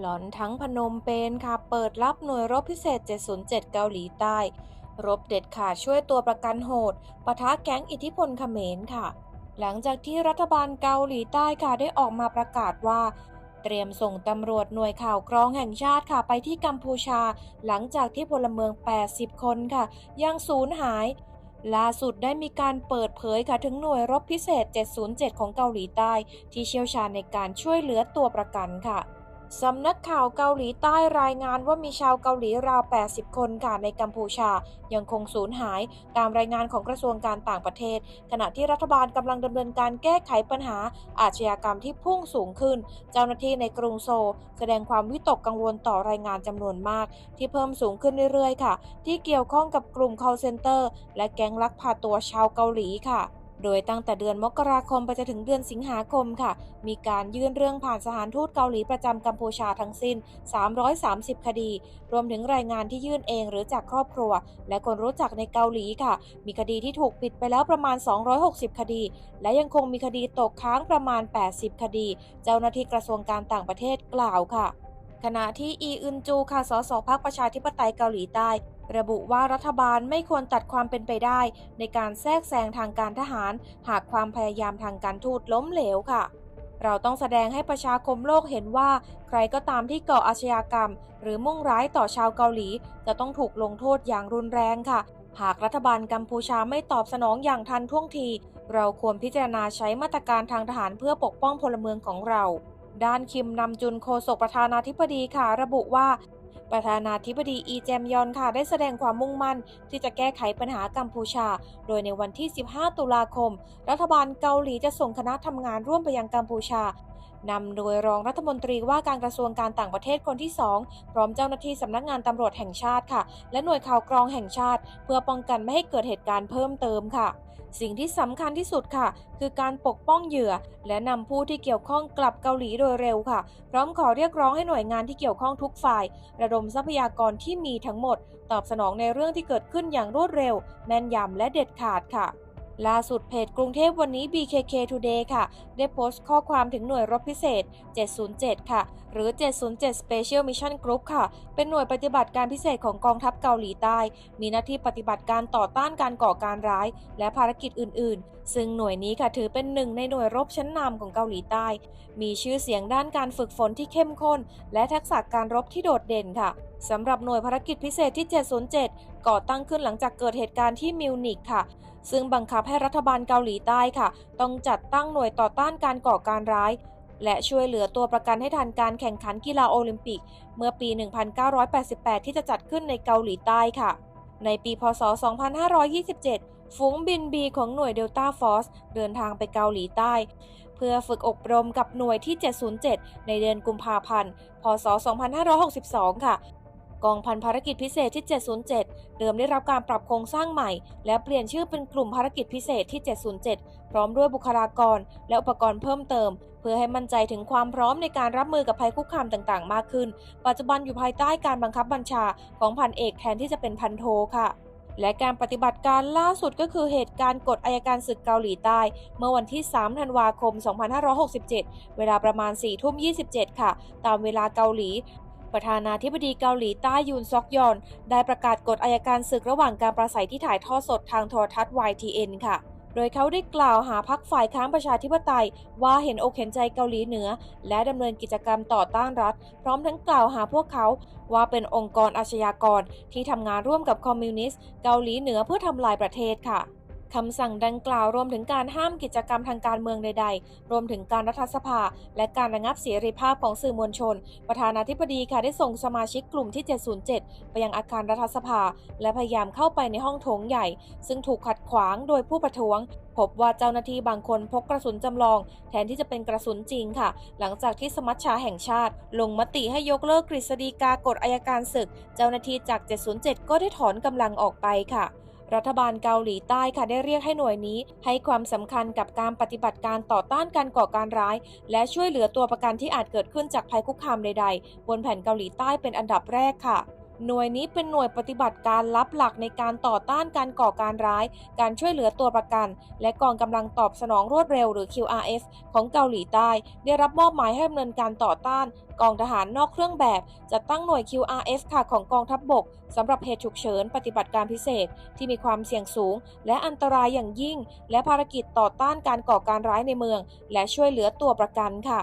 หลอนทั้งพนมเปญค่ะเปิดรับหน่วยรบพิเศษ 707 เกาหลีใต้ รบเด็ดขาดช่วยตัวประกันโหดปะทะแก๊งอิทธิพลเขมรค่ะ หลังจากที่รัฐบาลเกาหลีใต้ค่ะได้ออกมาประกาศว่า เตรียมส่งตำรวจหน่วยข่าวกรองแห่งชาติค่ะไปที่กัมพูชา หลังจากที่พลเมือง 80 คนค่ะ ยังสูญหายล่าสุดได้มีการเปิดเผยค่ะถึงหน่วยรบพิเศษ 707 ของเกาหลีใต้ ที่เชี่ยวชาญในการช่วยเหลือตัวประกันค่ะ สำนักข่าวเกาหลีใต้รายงานว่ามีชาวเกาหลีราว 80 คนค่ะในกัมพูชา ยังคงสูญหายตามรายงานของกระทรวงการต่างประเทศ ขณะที่รัฐบาลกำลังดำเนินการแก้ไขปัญหาอาชญากรรมที่พุ่งสูงขึ้น เจ้าหน้าที่ในกรุงโซลแสดงความวิตกกังวลต่อรายงานจำนวนมาก ที่เพิ่มสูงขึ้นเรื่อยๆ ค่ะ ที่เกี่ยวข้องกับกลุ่ม call center และแก๊งลักพาตัวชาวเกาหลีค่ะ โดยตั้งแต่เดือนมกราคมไปจนถึงเดือนสิงหาคมค่ะ มีการยื่นเรื่องผ่านสถานทูตเกาหลีประจำกัมพูชาทั้งสิ้น 330 คดี รวมถึงรายงานที่ยื่นเองหรือจากครอบครัว และคนรู้จักในเกาหลีค่ะ มีคดีที่ถูกปิดไปแล้วประมาณ 260 คดี และยังคงมีคดีตกค้างประมาณ 80 คดี เจ้าหน้าที่กระทรวงการต่างประเทศกล่าวค่ะ ขณะที่อีอึนจูค่ะสสพรรคประชาธิปไตยเกาหลีใต้ ระบุว่ารัฐบาลไม่ควรตัดความเป็นไปได้ ในการแทรกแซงทางการทหาร หากความพยายามทางการทูตล้มเหลวค่ะ เราต้องแสดงให้ประชาคมโลกเห็นว่า ใครก็ตามที่ก่ออาชญากรรม หรือมุ่งร้ายต่อชาวเกาหลี จะต้องถูกลงโทษอย่างรุนแรงค่ะ หากรัฐบาลกัมพูชาไม่ตอบสนองอย่างทันท่วงที เราควรพิจารณาใช้มาตรการทางทหารเพื่อปกป้องพลเมืองของเรา ด้านคิมนำจุนโคศกประธานาธิบดีค่ะระบุว่า ประธานาธิบดีอีแจมยอนค่ะได้แสดงความมุ่งมั่น ที่จะแก้ไขปัญหากัมพูชา โดยในวันที่ 15 ตุลาคม รัฐบาลเกาหลีจะส่งคณะทำงานร่วมไปยังกัมพูชา นำโดยรองรัฐมนตรีว่าการกระทรวงการต่างประเทศคนที่ 2 พร้อมเจ้าหน้าที่สำนักงานตำรวจแห่งชาติค่ะ และหน่วยข่าวกรองแห่งชาติ เพื่อป้องกันไม่ให้เกิดเหตุการณ์เพิ่มเติมค่ะ สิ่งที่สำคัญที่สุดค่ะ คือการปกป้องเหยื่อ และนำผู้ที่เกี่ยวข้องกลับเกาหลีโดยเร็วค่ะ พร้อมขอเรียกร้องให้หน่วยงานที่เกี่ยวข้องทุกฝ่าย ระดมทรัพยากรที่มีทั้งหมด ตอบสนองในเรื่องที่เกิดขึ้นอย่างรวดเร็ว แม่นยำและเด็ดขาดค่ะ ล่าสุดเพจกรุงเทพวันนี้ BKK Today ค่ะ ได้โพสต์ข้อความถึงหน่วยรบพิเศษ 707 ค่ะ หรือ 707 Special Mission Group ค่ะ เป็นหน่วยปฏิบัติการพิเศษของกองทัพเกาหลีใต้ มีหน้าที่ปฏิบัติการต่อต้านการก่อการร้าย และภารกิจอื่น ๆ ซึ่งหน่วยนี้ค่ะถือเป็นหนึ่งในหน่วยรบชั้นนำของเกาหลีใต้ มีชื่อเสียงด้านการฝึกฝนที่เข้มข้น และทักษะการรบที่โดดเด่นค่ะสำหรับหน่วยภารกิจพิเศษที่ 707 ก่อตั้งขึ้นหลังจากเกิดเหตุการณ์ที่มิวนิกค่ะ ซึ่งบังคับให้รัฐบาลเกาหลีใต้ค่ะ ต้องจัดตั้งหน่วยต่อต้านการก่อการร้าย และช่วยเหลือตัวประกันให้ทันการแข่งขันกีฬาโอลิมปิก เมื่อปี 1988 ที่จะจัดขึ้นในเกาหลีใต้ค่ะ ในปีพศ 2527ฝูงบินบีของหน่วยเดลต้าฟอสเดินทางไปเกาหลีใต้ เพื่อฝึกอบรมกับหน่วยที่ 707 ในเดือนกุมภาพันธ์ พศ 2562 ค่ะ กองพันภารกิจพิเศษที่ 707 เดิมได้รับการปรับโครงสร้างใหม่ และเปลี่ยนชื่อเป็นกลุ่มภารกิจพิเศษที่ 707 พร้อมด้วยบุคลากร และอุปกรณ์เพิ่มเติม เพื่อให้มั่นใจถึงความพร้อมในการรับมือกับภัยคุกคามต่างๆ มากขึ้น ปัจจุบันอยู่ภายใต้การบังคับบัญชาของพันเอกแทนที่จะเป็นพันโทค่ะและการปฏิบัติการล่าสุดก็คือเหตุการณ์กฎอายการศึกเกาหลีใต้ เมื่อวันที่ 3 ธันวาคม 2567 เวลาประมาณ 4 ทุ่ม 27 ค่ะ ตามเวลาเกาหลี ประธานาธิบดีเกาหลีใต้ยุนซอกยอน ได้ประกาศกฎอายการศึกระหว่างการประสัยที่ถ่ายทอดสดทางโทรทัศน์ YTN ค่ะโดยเขาได้กล่าวหาพักฝ่ายค้านประชาธิปไตย ว่าเห็นอกเห็นใจเกาหลีเหนือ และดำเนินกิจกรรมต่อต้านรัฐ พร้อมทั้งกล่าวหาพวกเขาว่าเป็นองค์กรอาชญากร ที่ทำงานร่วมกับคอมมิวนิสต์เกาหลีเหนือเพื่อทำลายประเทศค่ะ คำสั่งดังกล่าวรวมถึงการห้ามกิจกรรมทางการเมืองใด ๆ รวมถึงการรัฐสภา และการระงับเสรีภาพของสื่อมวลชน ประธานาธิบดีค่ะได้ส่งสมาชิกกลุ่มที่ 707 ไปยังอาคารรัฐสภา และพยายามเข้าไปในห้องโถงใหญ่ ซึ่งถูกขัดขวางโดยผู้ประท้วง พบว่าเจ้าหน้าที่บางคนพกกระสุนจำลอง แทนที่จะเป็นกระสุนจริงค่ะ หลังจากที่สมัชชาแห่งชาติ ลงมติให้ยกเลิกกฤษฎีกากฎอายการศึก เจ้าหน้าที่จาก 707 ก็ได้ถอนกำลังออกไปค่ะ รัฐบาลเกาหลีใต้ค่ะได้เรียกให้หน่วยนี้ ให้ความสำคัญกับการปฏิบัติการต่อต้านการก่อการร้าย และช่วยเหลือตัวประกันที่อาจเกิดขึ้นจากภัยคุกคามใดๆ บนแผ่นเกาหลีใต้เป็นอันดับแรกค่ะ หน่วยนี้เป็นหน่วยปฏิบัติการลับหลักในการต่อต้านการก่อการร้าย การช่วยเหลือตัวประกัน และกองกำลังตอบสนองรวดเร็วหรือ QRF ของเกาหลีใต้ ได้รับมอบหมายให้ดำเนินการต่อต้าน กองทหารนอกเครื่องแบบจัดตั้งหน่วย QRF ค่ะของกองทัพบบกสำหรับเหตุฉุกเฉินปฏิบัติการพิเศษ ที่มีความเสี่ยงสูง และอันตรายอย่างยิ่ง และภารกิจต่อต้านการก่อการร้ายในเมือง และช่วยเหลือตัวประกันค่ะ